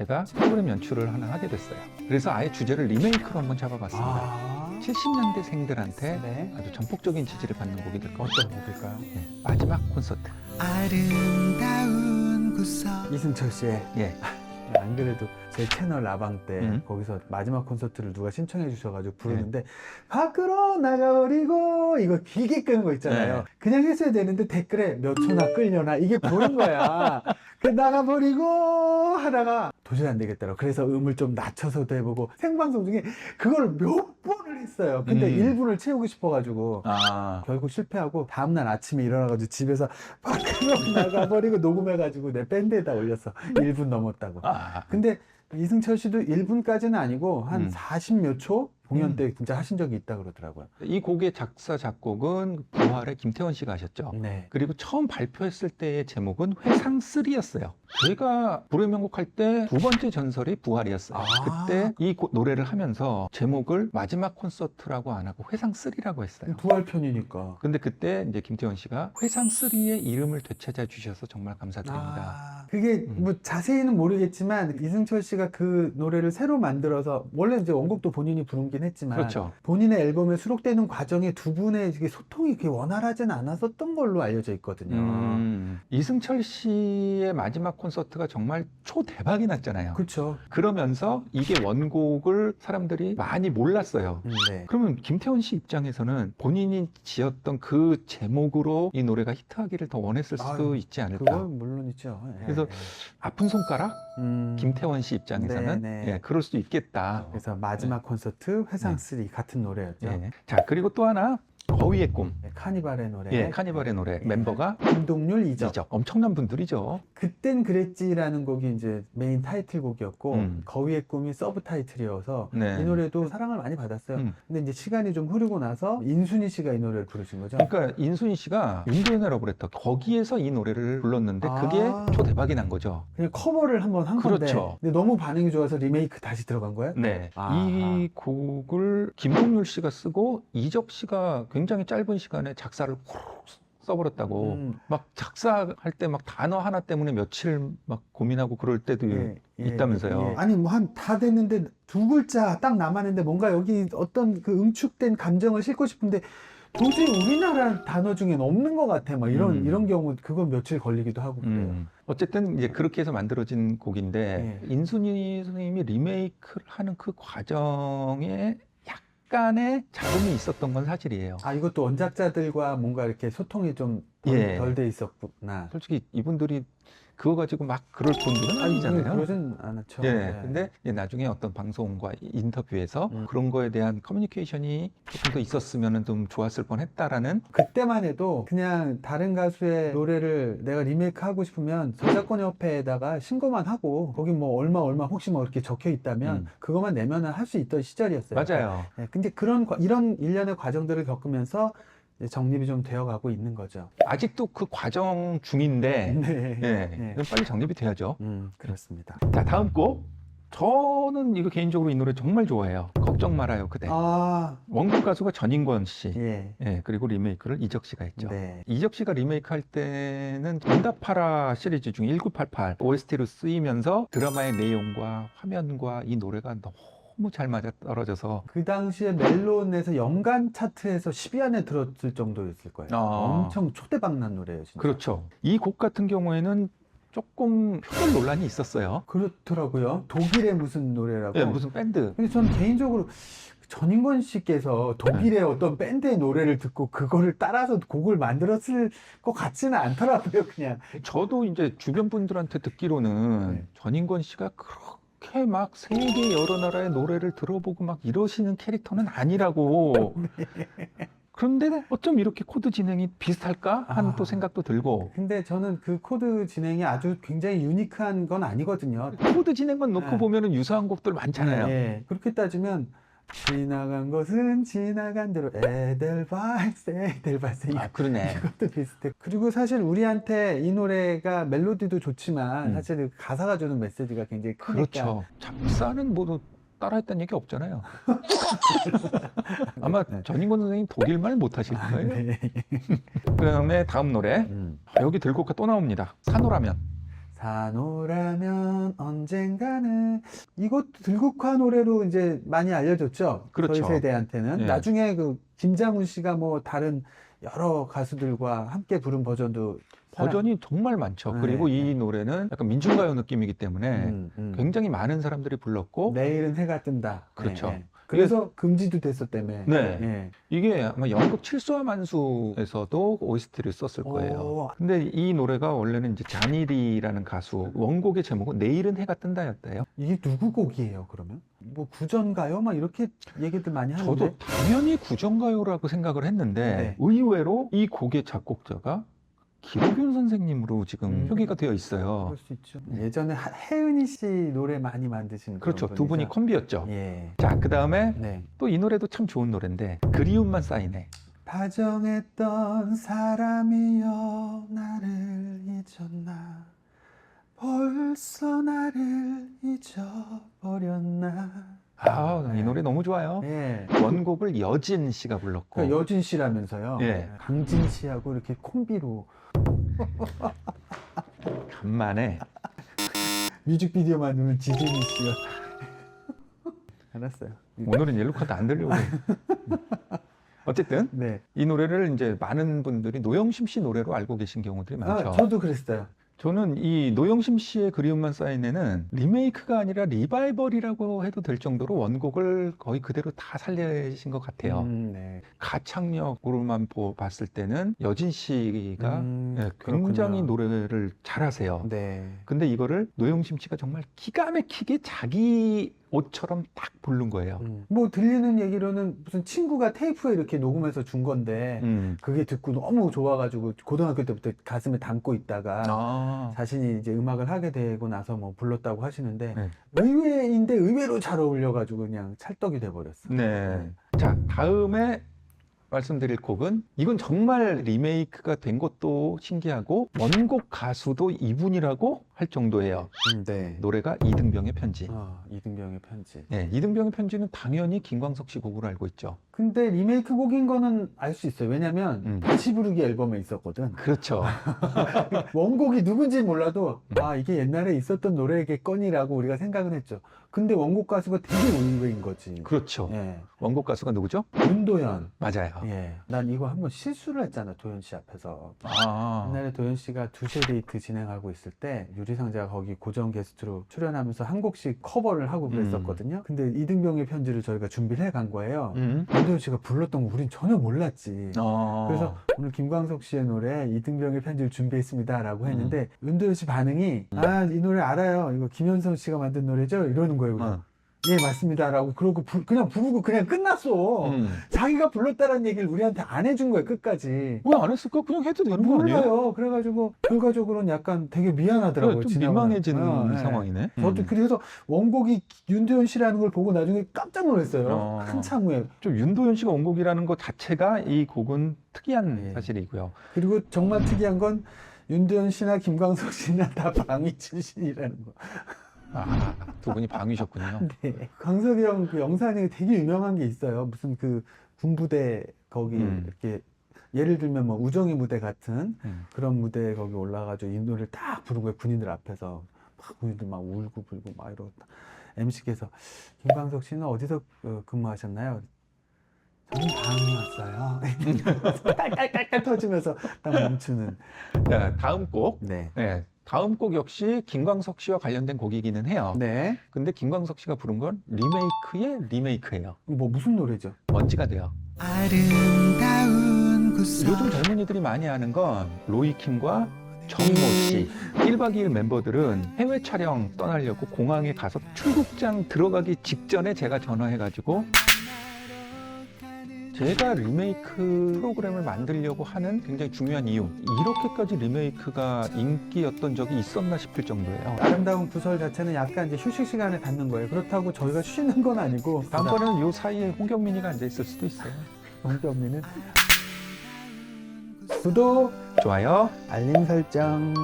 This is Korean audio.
제가 프로그램 연출을 하나 하게 됐어요. 그래서 아예 주제를 리메이크로 한번 잡아봤습니다. 아. 70년대 생들한테 네. 아주 전폭적인 지지를 받는 곡이 될 겁니다. 어떤 곡일까요? 네, 마지막 콘서트. 아름다운 구석 이승철 씨의 예. 안 그래도 제 채널 라방 때 음. 거기서 마지막 콘서트를 누가 신청해 주셔가지고 부르는데 밖으로 나가버리고 이거 길게 끄는 거 있잖아요. 네. 그냥 했어야 되는데 댓글에 몇 초나 끌려나 이게 보인 거야. 그 나가버리고 하다가 도저히 안 되겠더라고. 그래서 음을 좀 낮춰서도 해보고 생방송 중에 그걸 몇 번을 했어요. 근데 음. 1분을 채우고 싶어가지고 아. 결국 실패하고 다음날 아침에 일어나가지고 집에서 밖으로 나가버리고 녹음해가지고 내 밴드에다 올렸어. 1분 넘었다고. 아. 근데 이승철 씨도 1분까지는 아니고 한 음. 40몇 초 공연 음. 때 진짜 하신 적이 있다 그러더라고요. 이 곡의 작사 작곡은 부활의 김태원 씨가 하셨죠. 네. 그리고 처음 발표했을 때의 제목은 회상 3였어요. 저희가 불의 명곡 할 때 두 번째 전설이 부활이었어요. 아. 그때 이 고- 노래를 하면서 제목을 마지막 콘서트라고 안 하고 회상 3라고 했어요. 부활 편이니까. 근데 그때 이제 김태원 씨가 회상 3의 이름을 되찾아 주셔서 정말 감사드립니다. 아, 그게 음. 뭐 자세히는 모르겠지만 이승철 씨가 그 노래를 새로 만들어서 원래 이제 원곡도 본인이 부 르긴 했지만 그렇죠. 본인의 앨범에 수록되는 과정에 두 분의 소통이 그렇게 원활하진 않았었던 걸로 알려져 있거든요. 음, 이승철 씨의 마지막 콘서트가 정말 초대박이 났잖아요. 그렇죠. 그러면서 이게 원곡을 사람들이 많이 몰랐어요. 음, 네. 그러면 김태원 씨 입장에서는 본인이 지었던 그 제목으로 이 노래가 히트하기를 더 원했을 수도 아유, 있지 않을까. 그건 물론이죠. 예, 그래서 예. 아픈 손가락? 음, 김태원 씨 입장에서는 네, 네. 예, 그럴 수도 있겠다. 그래서 마지막 콘서트 회상 네. 3 같은 노래였죠. 예. 자 그리고 또 하나 거위의 꿈. 네, 카니발의 노래. 예, 카니발의 노래 예. 멤버가 김동률 이적. 이적. 엄청난 분들이죠. 그땐 그랬지라는 곡이 이제 메인 타이틀곡이었고 음. 거위의 꿈이 서브 타이틀이어서 네. 이 노래도 사랑을 많이 받았어요. 음. 근데 이제 시간이 좀 흐르고 나서 인순이 씨가 이 노래를 부르신 거죠. 그러니까 인순이 씨가 윈도우 러브레터 거기에서 이 노래를 불렀는데 그게 아. 초대박이 난 거죠. 그냥 커버를 한번 한 그렇죠. 건데 근데 너무 반응이 좋아서 리메이크 다시 들어간 거예요? 네. 아하. 이 곡을 김동률 씨가 쓰고 이적 씨가 굉장히 짧은 시간 에 작사를 후루룩 써버렸다고. 음, 막 작사할 때 막 단어 하나 때문에 며칠 막 고민하고 그럴 때도 예, 예, 있다면서요. 예. 아니 뭐 한 다 됐는데 두 글자 딱 남았는데 뭔가 여기 어떤 그 응축된 감정을 싣고 싶은데 도저히 우리나라 단어 중엔 없는 것 같아. 막 이런 음. 이런 경우 그건 며칠 걸리기도 하고 그래요. 음. 어쨌든 이제 그렇게 해서 만들어진 곡인데 예. 인순이 선생님이 리메이크를 하는 그 과정에 약간의 잡음이 있었던 건 사실이에요. 아 이것도 원작자들과 뭔가 이렇게 소통이 좀 덜 예. 돼 있었구나. 솔직히 이분들이 그거 가지고 막 그럴 분들은 아니잖아요. 그러진 않았죠. 예. 네. 근데 이제 나중에 어떤 방송과 인터뷰에서 음. 그런 거에 대한 커뮤니케이션이 조금 더 있었으면 좀 좋았을 뻔 했다라는 그때만 해도 그냥 다른 가수의 노래를 내가 리메이크 하고 싶으면 저작권 협회에다가 신고만 하고 거기 뭐 얼마 얼마 혹시 뭐 이렇게 적혀 있다면 음. 그것만 내면은 할 수 있던 시절이었어요. 맞아요. 예, 근데 그런 과- 이런 일련의 과정들을 겪으면서 정립이 좀 되어가고 있는 거죠. 아직도 그 과정 중인데 네. 예. 네. 그럼 빨리 정립이 돼야죠. 음, 그렇습니다. 자, 다음 곡. 저는 이거 개인적으로 이 노래 정말 좋아해요. 걱정 말아요, 그대. 아, 원곡 가수가 전인권 씨. 예. 예, 그리고 리메이크를 이적 씨가 했죠. 네. 이적 씨가 리메이크 할 때는 응답하라 시리즈 중 1988 OST로 쓰이면서 드라마의 내용과 화면과 이 노래가 너무 잘 맞아 떨어져서 그 당시에 멜론에서 연간 차트에서 10위 안에 들었을 정도였을 거예요. 아. 엄청 초대박 난 노래예요, 진짜. 그렇죠. 이 곡 같은 경우에는 조금 표절 논란이 있었어요. 그렇더라고요. 독일의 무슨 노래라고. 예, 무슨 밴드. 근데 전 개인적으로 전인권 씨께서 독일의 어떤 밴드의 노래를 듣고 그거를 따라서 곡을 만들었을 것 같지는 않더라고요, 그냥. 저도 이제 주변 분들한테 듣기로는 네. 전인권 씨가 그렇게 막 세계 여러 나라의 노래를 들어보고 막 이러시는 캐릭터는 아니라고. 그런데 어쩜 이렇게 코드 진행이 비슷할까 하는 아. 또 생각도 들고 근데 저는 그 코드 진행이 아주 굉장히 유니크한 건 아니거든요. 코드 진행만 놓고 네. 보면 은 유사한 곡들 많잖아요. 예, 그렇게 따지면 지나간 것은 지나간 대로 에델바이스 에델바이스 아 그러네. 이것도 비슷해. 그리고 사실 우리한테 이 노래가 멜로디도 좋지만 음. 사실 그 가사가 주는 메시지가 굉장히 크니까. 그렇죠. 작사는 뭐 따라했다는 얘기 없잖아요. 아마 네. 전인권 선생님 독일말 못하실 아, 거예요. 네. 그다음에 다음 노래 음. 아, 여기 들고가 또 나옵니다. 산호라면. 산호라면 언젠가는 이것도 들국화 노래로 이제 많이 알려졌죠. 그렇죠. 저희 세대한테는 예. 나중에 그 김장훈 씨가 뭐 다른 여러 가수들과 함께 부른 버전도 버전이 정말 많죠. 네. 그리고 이 노래는 약간 민중가요 느낌이기 때문에 음, 음. 굉장히 많은 사람들이 불렀고 내일은 해가 뜬다. 그렇죠. 예, 예. 그래서 금지도 됐었다며. 네. 예. 이게 아마 연극 칠수와 만수에서도 OST를 썼을 거예요. 오. 근데 이 노래가 원래는 이제 자니리라는 가수 원곡의 제목은 내일은 해가 뜬다였대요. 이게 누구 곡이에요, 그러면? 뭐 구전가요? 막 이렇게 얘기들 많이 하는데. 저도 당연히 구정가요라고 생각을 했는데 네. 의외로 이 곡의 작곡자가 기록윤 선생님으로 지금 음. 표기가 되어 있어요. 그럴 수 있죠. 예전에 하- 혜은이 씨 노래 많이 만드신 그렇죠. 두 분이 분이죠. 콤비였죠. 예. 자, 그 다음에 네. 또 이 노래도 참 좋은 노래인데 그리움만 쌓이네. 다정했던 사람이여 나를 잊었나 벌써 나를 잊어버렸나 아, 이 노래 너무 좋아요. 예. 원곡을 여진 씨가 불렀고 그 여진 씨라면서요 예. 강진 씨하고 이렇게 콤비로 간만에 뮤직비디오 만드는 지진이 씨요 알았어요 오늘은 옐로 카드 안 들려고. 어쨌든 네. 이 노래를 이제 많은 분들이 노영심 씨 노래로 알고 계신 경우들이 많죠. 아, 저도 그랬어요 저는 이 노영심 씨의 그리움만 쌓이네는 리메이크가 아니라 리바이벌이라고 해도 될 정도로 원곡을 거의 그대로 다 살리신 것 같아요. 음, 네. 가창력으로만 보- 봤을 때는 여진 씨가 음, 예, 굉장히. 노래를 잘하세요. 네. 근데 이거를 노영심 씨가 정말 기가 막히게 자기 옷처럼 딱 부른 거예요. 음. 뭐 들리는 얘기로는 무슨 친구가 테이프에 이렇게 녹음해서 준 건데 음. 그게 듣고 너무 좋아가지고 고등학교 때부터 가슴에 담고 있다가 아, 자신이 이제 음악을 하게 되고 나서 뭐 불렀다고 하시는데 네. 의외인데 의외로 잘 어울려가지고 그냥 찰떡이 돼버렸어. 네. 자, 다음에 말씀드릴 곡은 이건 정말 리메이크가 된 것도 신기하고 원곡 가수도 이분이라고 할 정도예요. 음, 네. 노래가 이등병의 편지. 아, 이등병의 편지. 네, 이등병의 편지는 당연히 김광석 씨 곡으로 알고 있죠. 근데 리메이크 곡인 거는 알 수 있어요. 왜냐면 음. 다시 부르기 앨범에 있었거든. 그렇죠. 원곡이 누군지 몰라도 음. 아 이게 옛날에 있었던 노래겠거니라고 우리가 생각은 했죠. 근데 원곡 가수가 되게 의외인 거지. 그렇죠. 예. 원곡 가수가 누구죠? 윤도현. 맞아요. 예. 난 이거 한번 실수를 했잖아 도현 씨 앞에서. 아, 옛날에 도현 씨가 두세 데이트 진행하고 있을 때 유리 상자가 거기 고정 게스트로 출연하면서 한 곡씩 커버를 하고 그랬었거든요. 근데 이등병의 편지를 저희가 준비를 해 간 거예요. 음. 윤도현 씨가 불렀던 거 우린 전혀 몰랐지. 어. 그래서 오늘 김광석 씨의 노래 이등병의 편지를 준비했습니다라고 했는데 윤도현 씨 반응이 음. 아이 노래 알아요 이거 김현성 씨가 만든 노래죠 이러는 거예요 어. 예 맞습니다라고 그러고 부- 그냥 부르고 그냥 끝났어 음. 자기가 불렀다는 얘기를 우리한테 안 해준 거예요 끝까지 왜 안 했을까? 그냥 해도 되는 거 아니에요? 몰라요 그래가지고 결과적으로는 약간 되게 미안하더라고요 그래, 좀. 민망해지는 어, 예. 상황이네. 저도 음. 그래서 원곡이 윤도현 씨라는 걸 보고 나중에 깜짝 놀랐어요 어. 한참 후에 좀 윤도현 씨가 원곡이라는 것 자체가 이 곡은 특이한 예. 사실이고요. 그리고 정말 특이한 건 윤도현 씨나 김광석 씨나 다 방위 출신이라는 거. 아, 두 분이 방위셨군요. 네. 광석이 형 그 영상이 되게 유명한 게 있어요. 무슨 그 군부대 거기 음. 이렇게 예를 들면 뭐 우정의 무대 같은 음. 그런 무대에 거기 올라가지고 이 노래를 딱 거예요. 군인들 앞에서 막 군인들 막 울고 불고 막 이러고 MC께서 김광석 씨는 어디서 어, 근무하셨나요? 저는 방이었어요. 깔깔깔깔 터지면서 딱 멈추는. 자, 다음 곡. 네. 네, 다음 곡 역시 김광석 씨와 관련된 곡이기는 해요. 네. 근데 김광석 씨가 부른 건 리메이크의 리메이크예요. 뭐 무슨 노래죠? 먼지가 돼요. 아름다운 요즘 젊은이들이 많이 아는 건 로이킴과 정모 씨 1박 2일 멤버들은 해외 촬영 떠나려고 공항에 가서 출국장 들어가기 직전에 제가 전화해가지고 제가 리메이크 프로그램을 만들려고 하는 굉장히 중요한 이유 이렇게까지 리메이크가 인기였던 적이 있었나 싶을 정도예요 아름다운 구설 자체는 약간 이제 휴식 시간에 갖는 거예요. 그렇다고 저희가 쉬는 건 아니고 다음번에는 요 사이에 홍경민이가 앉아있을 수도 있어요 동경민은 구독, 좋아요 알림 설정.